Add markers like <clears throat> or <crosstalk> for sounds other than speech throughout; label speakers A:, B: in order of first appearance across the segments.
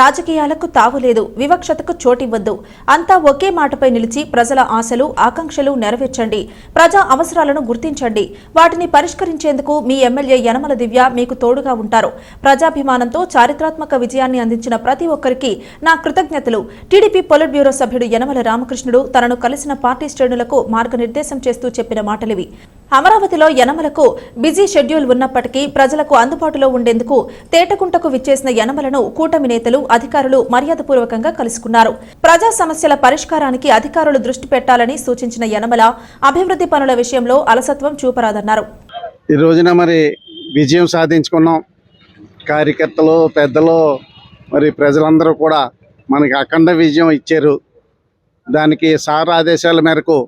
A: రాజకీయాలకు తావులేదు వివక్షతకు చోటివ్వద్దు. అంతా ఒకే మాటపై నిలిచి ప్రజల ఆశలు ఆకాంక్షలు నెరవేర్చండి. ప్రజా అవసరాలను గుర్తించండి. వాటిని పరిష్కరించేందుకు మీ ఎమ్మెల్యే యనమల దివ్య మీకు తోడుగా ఉంటారు. ప్రజాభిమానంతో చారిత్రాత్మక విజయాన్ని అందించిన ప్రతి ఒక్కరికి నా కృతజ్ఞతలు. టీడీపీ పొలిట్ బ్యూరో సభ్యుడు యనమల రామకృష్ణుడు తనను కలిసిన పార్టీ శ్రేణులకు మార్గనిర్దేశం చేస్తూ చెప్పిన మాటలివి. అమరావతిలో యనమలకు బిజీ షెడ్యూల్ ఉన్నప్పటికీ ప్రజలకు అందుబాటులో ఉండేందుకు తేటకుంటకు విచ్చేసిన యనమలను కూటమి నేతలు అధికారులు మర్యాదపూర్వకంగా కలుసుకున్నారు. ప్రజా సమస్యల పరిష్కారానికి అధికారులు దృష్టి పెట్టాలని సూచించిన యనమల అభివృద్ధి పనుల విషయంలో అలసత్వం చూపరాదన్నారు.
B: ఈ రోజున మరి విజయం సాధించుకున్నాం. కార్యకర్తలు పెద్దలు మరి ప్రజలందరూ కూడా మనకి అఖండ విజయం ఇచ్చారు. దానికి సార్ ఆదేశాల మేరకు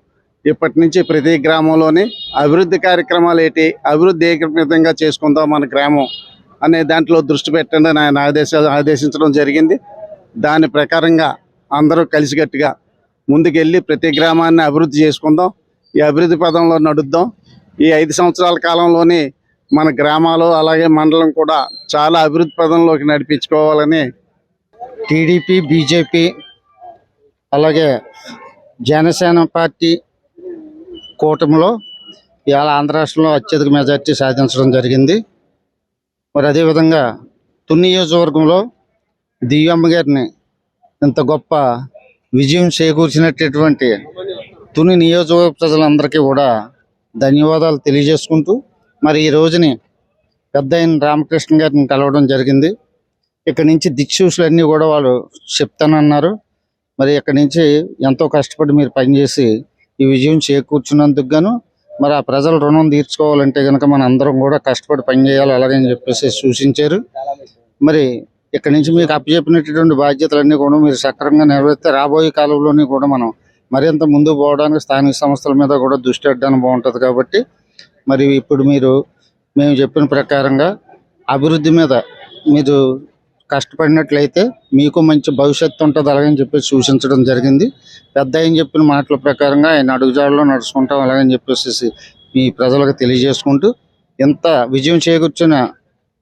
B: ఇప్పటి నుంచి ప్రతి గ్రామంలోని అభివృద్ధి కార్యక్రమాలు ఏంటి అభివృద్ధి ఏ విధంగా చేసుకుందాం మన గ్రామం అనే దాంట్లో దృష్టి పెట్టండి అని ఆయన ఆదేశాలు ఆదేశించడం జరిగింది. దాని ప్రకారంగా అందరూ కలిసికట్టుగా ముందుకెళ్ళి ప్రతి గ్రామాన్ని అభివృద్ధి చేసుకుందాం. ఈ అభివృద్ధి పదంలో నడుద్దాం. ఈ ఐదు సంవత్సరాల కాలంలోని మన గ్రామాలు అలాగే మండలం కూడా చాలా అభివృద్ధి పదంలోకి నడిపించుకోవాలని టీడీపీ బీజేపీ అలాగే జనసేన పార్టీ కూటమిలో ఇవాళ ఆంధ్ర రాష్ట్రంలో అత్యధిక మెజార్టీ సాధించడం జరిగింది. మరి అదేవిధంగా తుని నియోజకవర్గంలో దివ్యమ్మ గారిని ఇంత గొప్ప విజయం చేకూర్చినటువంటి తుని నియోజకవర్గ ప్రజలందరికీ కూడా ధన్యవాదాలు తెలియజేసుకుంటూ మరి ఈ రోజుని పెద్ద అయిన రామకృష్ణ గారిని కలవడం జరిగింది. ఇక్కడ నుంచి దిక్సూసులన్నీ కూడా వాళ్ళు చెప్తానన్నారు. మరి ఇక్కడి నుంచి ఎంతో కష్టపడి మీరు పనిచేసి ఈ విజయం చేకూర్చున్నందుకు గాను మరి ఆ ప్రజల రుణం తీర్చుకోవాలంటే కనుక మన అందరం కూడా కష్టపడి పనిచేయాలి అలాగని చెప్పేసి సూచించారు. మరి ఇక్కడి నుంచి మీకు అప్పచెప్పినటువంటి బాధ్యతలన్నీ కూడా మీరు సక్రమంగా నెరవేర్తే రాబోయే కాలంలోని కూడా మనం మరింత ముందుకు పోవడానికి స్థానిక సంస్థల మీద కూడా దృష్టి పెట్టడానికి బాగుంటుంది కాబట్టి మరి ఇప్పుడు మీరు మేము చెప్పిన ప్రకారంగా అభివృద్ధి మీద మీరు కష్టపడినట్లయితే మీకు మంచి భవిష్యత్తు ఉంటుంది అలాగని చెప్పేసి సూచించడం జరిగింది. పెద్ద ఆయన చెప్పిన మాటల ప్రకారంగా ఆయన అడుగుజాడలో నడుచుకుంటాం అలాగని చెప్పేసి మీ ప్రజలకు తెలియజేసుకుంటూ ఎంత విజయం చేకూర్చిన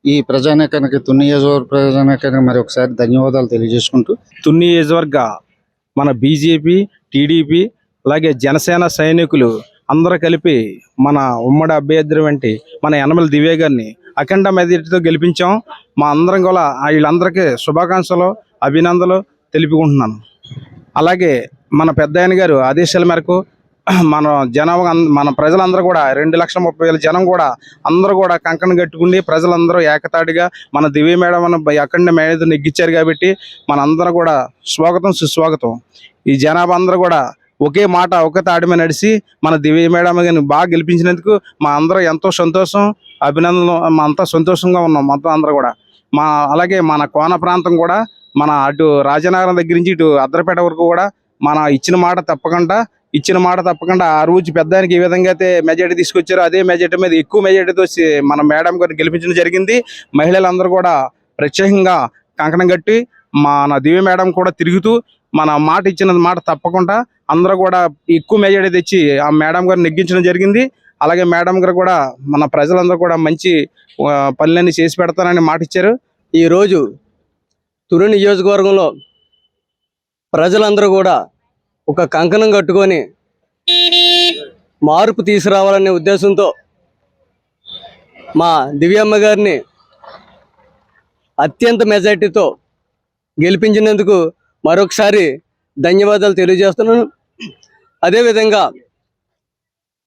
B: ఈ ప్రజానేకానికి తున్ని నియోజకవర్గ ప్రజానేకానికి మరి ఒకసారి ధన్యవాదాలు తెలియజేసుకుంటూ
C: తున్ని నియోజకవర్గ మన బీజేపీ టీడీపీ అలాగే జనసేన సైనికులు అందరూ కలిపి మన ఉమ్మడి అభ్యర్థి వంటి మన యనమల దివ్య గారిని అఖండ మెజార్టీతో గెలిపించాం. మా అందరం కూడా వీళ్ళందరికీ శుభాకాంక్షలు అభినందనలు తెలుపుకుంటున్నాను. అలాగే మన పెద్ద ఆయన గారు ఆదేశాల మేరకు <clears throat> మన జనం మన ప్రజలందరూ కూడా రెండు లక్షల ముప్పై వేల జనం కూడా అందరూ కూడా కంకణం కట్టుకుని ప్రజలందరూ ఏకతాటిగా మన దివ్య మేడం అన్న అఖండ మీద నెగ్గించారు కాబట్టి మన కూడా స్వాగతం సుస్వాగతం. ఈ జనాభా అందరూ కూడా ఒకే మాట ఒకే తాడి మీద నడిచి మన దివ్య మేడం గారిని బాగా గెలిపించినందుకు మా అందరూ ఎంతో సంతోషం అభినందనలు మా అంతా సంతోషంగా ఉన్నాం మొత్తం అందరూ కూడా. మా అలాగే మన కోన ప్రాంతం కూడా మన అటు రాజనగరం దగ్గర నుంచి ఇటు అద్దరపేట వరకు కూడా మన ఇచ్చిన మాట తప్పకుండా ఇచ్చిన మాట తప్పకుండా ఆ రోజు పెద్దానికి ఏ విధంగా అయితే మెజార్టీ తీసుకొచ్చారో అదే మెజార్టీ మీద ఎక్కువ మెజార్టీతో వచ్చి మన మేడం గారిని గెలిపించడం జరిగింది. మహిళలందరూ కూడా ప్రత్యేకంగా కంకణం కట్టి మన దివ్య మేడం కూడా తిరుగుతూ మన మాట ఇచ్చిన మాట తప్పకుండా అందరూ కూడా ఎక్కువ మెజార్టీ తెచ్చి ఆ మేడం గారిని నెగ్గించడం జరిగింది. అలాగే మేడం గారు కూడా మన ప్రజలందరూ కూడా మంచి పనులన్నీ చేసి పెడతానని మాట ఇచ్చారు.
D: ఈ రోజు నియోజకవర్గంలో ప్రజలందరూ కూడా ఒక కంకణం కట్టుకొని మార్పు తీసుకురావాలనే ఉద్దేశంతో మా దివ్యమ్మ గారిని అత్యంత మెజార్టీతో గెలిపించినందుకు మరొకసారి ధన్యవాదాలు తెలియజేస్తున్నాను. అదేవిధంగా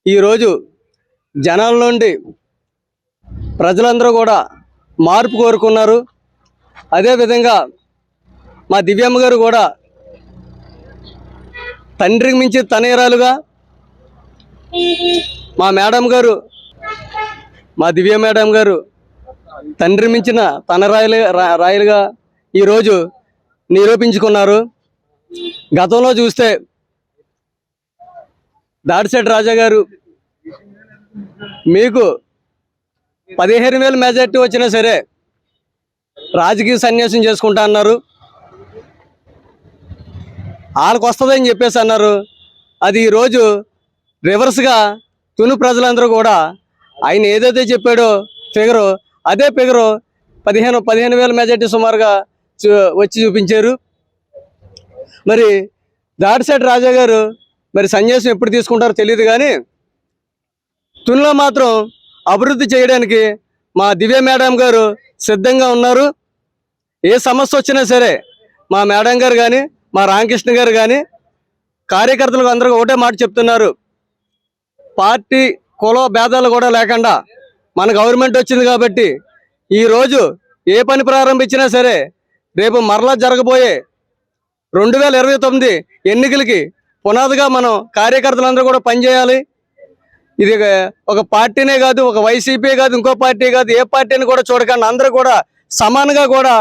D: ఈరోజు జనాల నుండి ప్రజలందరూ కూడా మార్పు కోరుకున్నారు. అదేవిధంగా మా దివ్యమ్మ గారు కూడా తండ్రికి మించి తనయరాలుగా మా మేడం గారు మా దివ్య మేడం గారు తండ్రి మించిన తన రాయలు రా- రాయలుగా ఈరోజు నిరూపించుకున్నారు. గతంలో చూస్తే దాడిశెట్ రాజా గారు మీకు పదిహేను వేల మెజార్టీ వచ్చినా సరే రాజకీయ సన్యాసం చేసుకుంటా అన్నారు. వాళ్ళకి వస్తుందని చెప్పేసి అన్నారు. అది ఈరోజు రివర్స్గా తుని ప్రజలందరూ కూడా ఆయన ఏదైతే చెప్పాడో ఫిగరు అదే ఫిగరు పదిహేను పదిహేను వేల మెజార్టీ సుమారుగా వచ్చి చూపించారు. మరి దాడిశెట్టి రాజా గారు మరి సన్యాసం ఎప్పుడు తీసుకుంటారో తెలియదు కానీ తునిలో మాత్రం అభివృద్ధి చేయడానికి మా దివ్య మేడం గారు సిద్ధంగా ఉన్నారు. ఏ సమస్య వచ్చినా సరే మా మేడం గారు కానీ మా రామకృష్ణ గారు కానీ కార్యకర్తలకు అందరూ ఒకటే మాట చెప్తున్నారు. పార్టీ కుల భేదాలు కూడా లేకుండా మన గవర్నమెంట్ వచ్చింది కాబట్టి ఈ రోజు ఏ పని ప్రారంభించినా సరే రేపు మరలా జరగబోయే రెండు వేల ఇరవై తొమ్మిది ఎన్నికలకి పునాదిగా మనం కార్యకర్తలందరూ కూడా పనిచేయాలి. ఇది ఒక- పార్టీనే కాదు ఒక వైసీపీ కాదు ఇంకో పార్టీ కాదు ఏ పార్టీని కూడా చూడకండి. అందరూ కూడా సమానంగా కూడా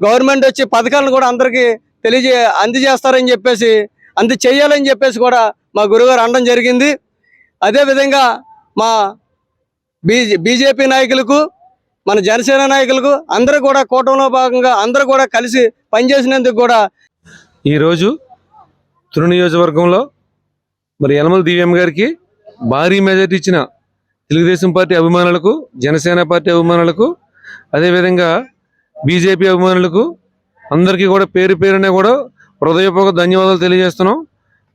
D: గవర్నమెంట్ వచ్చి పథకాలను కూడా అందరికీ తెలియజే అందజేస్తారని చెప్పేసి అంది చేయాలని చెప్పేసి కూడా మా గురుగారు అనడం జరిగింది. అదేవిధంగా మా బీజే బీజేపీ నాయకులకు మన జనసేన నాయకులకు అందరూ కూడా కూటమిలో భాగంగా అందరూ కూడా కలిసి పనిచేసినందుకు కూడా
E: ఈరోజు తృణ నియోజకవర్గంలో మరి యనమల దివ్యం గారికి భారీ మెజార్టీ ఇచ్చిన తెలుగుదేశం పార్టీ అభిమానులకు జనసేన పార్టీ అభిమానులకు అదేవిధంగా బీజేపీ అభిమానులకు అందరికీ కూడా పేరు పేరునే కూడా హృదయపూర్వక ధన్యవాదాలు తెలియజేస్తున్నాం.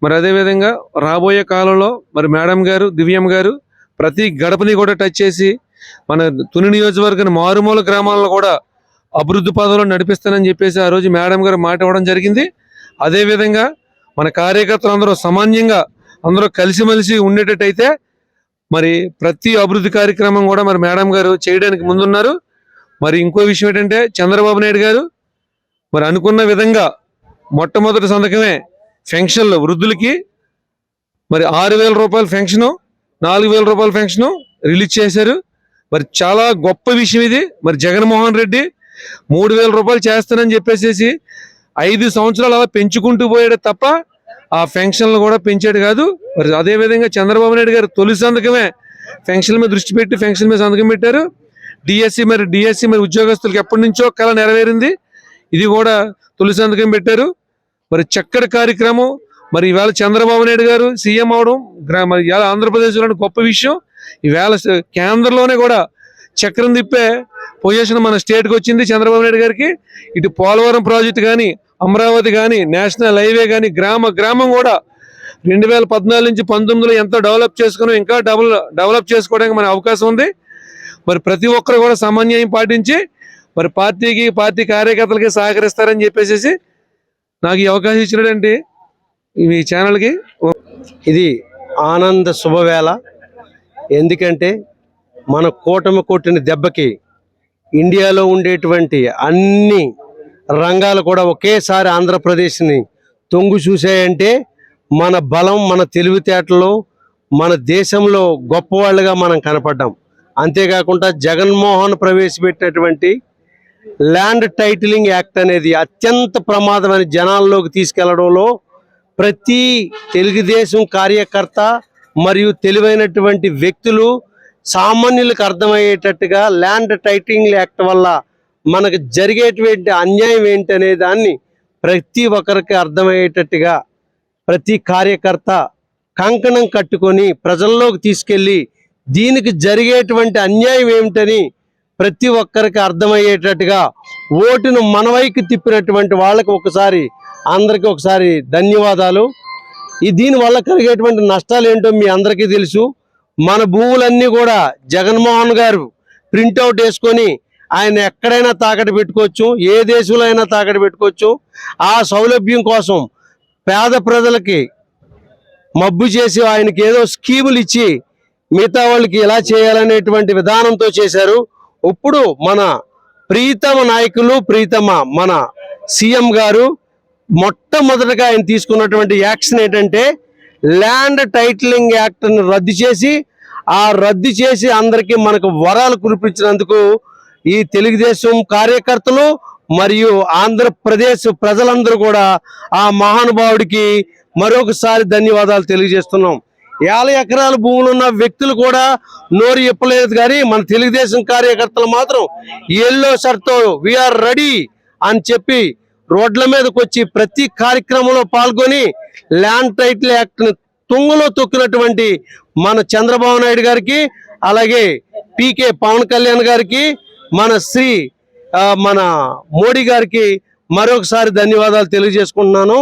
E: మరి అదేవిధంగా రాబోయే కాలంలో మరి మేడం గారు దివ్యం గారు ప్రతి గడపని కూడా టచ్ చేసి మన తుని నియోజకవర్గం మారుమూల గ్రామాలను కూడా అభివృద్ధి పదంలో నడిపిస్తానని చెప్పేసి ఆ రోజు మేడం గారు మాట ఇవ్వడం జరిగింది. అదేవిధంగా మన కార్యకర్తలు అందరూ సామాన్యంగా అందరూ కలిసిమెలిసి ఉండేటట్టయితే మరి ప్రతి అభివృద్ధి కార్యక్రమం కూడా మరి మేడం గారు చేయడానికి ముందున్నారు. మరి ఇంకో విషయం ఏంటంటే చంద్రబాబు నాయుడు గారు మరి అనుకున్న విధంగా మొట్టమొదటి సంతకమే ఫెన్షన్లు వృద్ధులకి మరి ఆరు వేల రూపాయల ఫెన్షను నాలుగు వేల రూపాయల ఫెన్షను రిలీజ్ చేశారు. మరి చాలా గొప్ప విషయం ఇది. మరి జగన్మోహన్ రెడ్డి మూడు వేల రూపాయలు చేస్తానని చెప్పేసేసి ఐదు సంవత్సరాలు అలా పెంచుకుంటూ పోయాడు తప్ప ఆ ఫెన్షన్లు కూడా పెంచాడు కాదు. మరి అదే విధంగా చంద్రబాబు నాయుడు గారు తొలి సంతకమే ఫెన్షన్ మీద దృష్టి పెట్టి ఫెన్షన్ మీద సంతకం పెట్టారు. డిఎస్సి మరి డిఎస్సి మరి ఉద్యోగస్తులకు ఎప్పటి నుంచో కళ నెరవేరింది. ఇది కూడా తొలి సంతకం పెట్టారు. మరి చక్కటి కార్యక్రమం. మరి ఇవాళ చంద్రబాబు నాయుడు గారు సీఎం అవడం మరి ఇవాళ ఆంధ్రప్రదేశ్లోని గొప్ప విషయం. ఈవేళ కేంద్రంలోనే కూడా చక్రం తిప్పే పొజిషన్ మన స్టేట్కి వచ్చింది చంద్రబాబు నాయుడు గారికి. ఇటు పోలవరం ప్రాజెక్టు కానీ అమరావతి కానీ నేషనల్ హైవే కానీ గ్రామ గ్రామం కూడా రెండు వేల పద్నాలుగు నుంచి పంతొమ్మిదిలో ఎంతో డెవలప్ చేసుకున్నాం ఇంకా డబుల్ డెవలప్ చేసుకోవడానికి మన అవకాశం ఉంది. మరి ప్రతి ఒక్కరు కూడా సమన్వయం పాటించి మరి పార్టీకి పార్టీ కార్యకర్తలకి సహకరిస్తారని చెప్పేసి నాకు ఈ అవకాశం ఇచ్చినటువంటి మీ ఛానల్కి
F: ఇది ఆనంద శుభవేళ. ఎందుకంటే మన కూటమి కొట్టిన దెబ్బకి ఇండియాలో ఉండేటువంటి అన్ని రంగాలు కూడా ఒకేసారి ఆంధ్రప్రదేశ్ని తొంగు చూసాయంటే మన బలం మన తెలివితేటలు మన దేశంలో గొప్పవాళ్ళుగా మనం కనపడ్డాం. అంతేకాకుండా జగన్మోహన్ ప్రవేశపెట్టినటువంటి ల్యాండ్ టైటిలింగ్ యాక్ట్ అనేది అత్యంత ప్రమాదమైన జనాల్లోకి తీసుకెళ్ళడంలో ప్రతి తెలుగుదేశం కార్యకర్త మరియు తెలివైనటువంటి వ్యక్తులు సామాన్యులకు అర్థమయ్యేటట్టుగా ల్యాండ్ టైటింగ్ యాక్ట్ వల్ల మనకు జరిగేటువంటి అన్యాయం ఏంటనే దాన్ని ప్రతి ఒక్కరికి అర్థమయ్యేటట్టుగా ప్రతి కార్యకర్త కంకణం కట్టుకొని ప్రజల్లోకి తీసుకెళ్ళి దీనికి జరిగేటువంటి అన్యాయం ఏమిటని ప్రతి ఒక్కరికి అర్థమయ్యేటట్టుగా ఓటును మనవైకి తిప్పినటువంటి వాళ్ళకి ఒకసారి అందరికీ ఒకసారి ధన్యవాదాలు. ఈ దీనివల్ల కలిగేటువంటి నష్టాలు ఏంటో మీ అందరికీ తెలుసు. మన భూములన్నీ కూడా జగన్మోహన్ గారు ప్రింట్అవుట్ వేసుకొని ఆయన ఎక్కడైనా తాకట్టు పెట్టుకోవచ్చు ఏ దేశంలో అయినా తాకట్టు పెట్టుకోవచ్చు. ఆ సౌలభ్యం కోసం పేద ప్రజలకి మబ్బు చేసి ఆయనకి ఏదో స్కీములు ఇచ్చి మిగతా వాళ్ళకి ఎలా చేయాలనేటువంటి విధానంతో చేశారు. ఇప్పుడు మన ప్రీతమ నాయకులు ప్రీతమ మన సీఎం గారు మొట్టమొదటగా ఆయన తీసుకున్నటువంటి యాక్షన్ ఏంటంటే ల్యాండ్ టైటిలింగ్ యాక్ట్ని రద్దు చేసి ఆ రద్దు చేసి అందరికీ మనకు వరాలు కురిపించినందుకు ఈ తెలుగుదేశం కార్యకర్తలు మరియు ఆంధ్రప్రదేశ్ ప్రజలందరూ కూడా ఆ మహానుభావుడికి మరొకసారి ధన్యవాదాలు తెలియజేస్తున్నాం. యాభై ఎకరాల భూములు ఉన్న వ్యక్తులు కూడా నోరు ఇప్పలేదు కానీ మన తెలుగుదేశం కార్యకర్తలు మాత్రం ఎల్లో షర్ట్తో వీఆర్ రెడీ అని చెప్పి రోడ్ల మీదకి వచ్చి ప్రతి కార్యక్రమంలో పాల్గొని ల్యాండ్ టైటిల్ యాక్ట్ను తుంగలో తొక్కినటువంటి మన చంద్రబాబు నాయుడు గారికి అలాగే పీకే పవన్ కళ్యాణ్ గారికి మన శ్రీ మన మోడీ గారికి మరొకసారి ధన్యవాదాలు తెలియజేసుకుంటున్నాను.